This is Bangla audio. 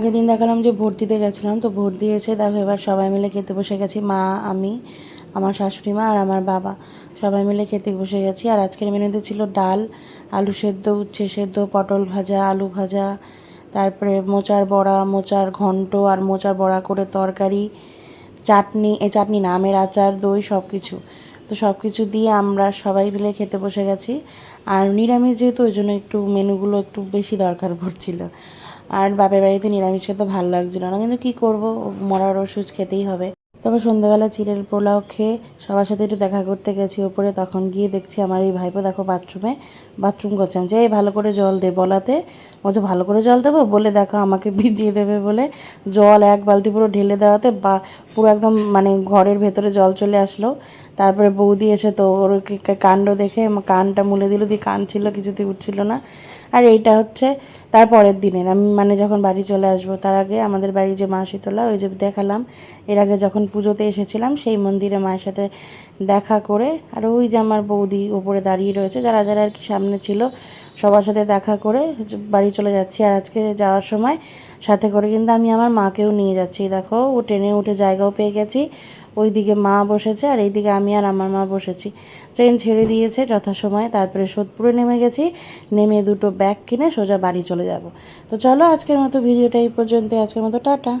আগের দিন দেখালাম যে ভোট দিতে গেছিলাম, তো ভোট দিয়েছে দেখো এবার সবাই মিলে খেতে বসে গেছি, মা, আমি, আমার শাশুড়ি মা আর আমার বাবা। সবাই মিলে খেতে বসে গেছি আর আজকের মেনুতে ছিল ডাল, আলু সেদ্ধ, উচ্ছে সেদ্ধ, পটল ভাজা, আলু ভাজা, তারপরে মোচার বড়া, মোচার ঘন্ট আর মোচার বড়া করে তরকারি, চাটনি, এ চাটনি না, আমের আচার, দই সব কিছু তো সব কিছু দিয়ে আমরা সবাই মিলে খেতে বসে গেছি। আর নিরামিষ যেহেতু, ওই জন্য একটু মেনুগুলো একটু বেশি দরকার পড়ছিল। আর বাপের বাড়িতে নিরামিষ খেতে ভালো লাগছিল না। কিন্তু কী করব? মরার ওষুধ খেতেই হবে। তবে সন্ধ্যাবেলা চিড়ের পোলাও খেয়ে সবার সাথে একটু দেখা করতে গেছি ওপরে, তখন গিয়ে দেখছি আমার এই ভাইপো দেখো বাথরুমে, বাথরুম করছেন যে "এই ভালো করে জল দে বলাতে। বলছে ভালো করে জল দেবো বলে দেখো আমাকে ভিজিয়ে দেবে বলে জল এক বালতি পুরো ঢেলে দেওয়াতে বা পুরো একদম মানে ঘরের ভেতরে জল চলে আসলো। তারপরে বৌদি এসে তো ওর কাণ্ড দেখে কানটা মুলে দিল, দিয়ে কান ছিল কিছুতেই উঠছিল না। আর এইটা হচ্ছে তার পরের দিনের। আমি মানে যখন বাড়ি চলে আসব, তার আগে আমাদের বাড়ি যে মা শীতলা, ওই যে দেখালাম, এর আগে যখন পুজোতে এসেছিলাম, সেই মন্দিরে মায়ের সাথে দেখা করে, আর ওই যে আমার বৌদি ওপরে দাঁড়িয়ে রয়েছে, যারা যারা আর কি সামনে ছিল, সবার সাথে দেখা করে বাড়ি চলে যাচ্ছি, আর আজকে যাওয়ার সময় সাথে করে কিন্তু আমি আমার মাকেও নিয়ে যাচ্ছি। দেখো, ও ট্রেনে উঠে জায়গাও পেয়ে গেছি, ওইদিকে মা বসেছে, আর এইদিকে আমি আর আমার মা বসেছি। ট্রেন ছেড়ে দিয়েছে যথাসময়ে, তারপরে সোদপুরে নেমে গেছি, নেমে দুটো ব্যাগ কিনে সোজা বাড়ি চলে যাব। তো চলো আজকের মতো ভিডিওটা এই পর্যন্ত আজকের মতো টাটা।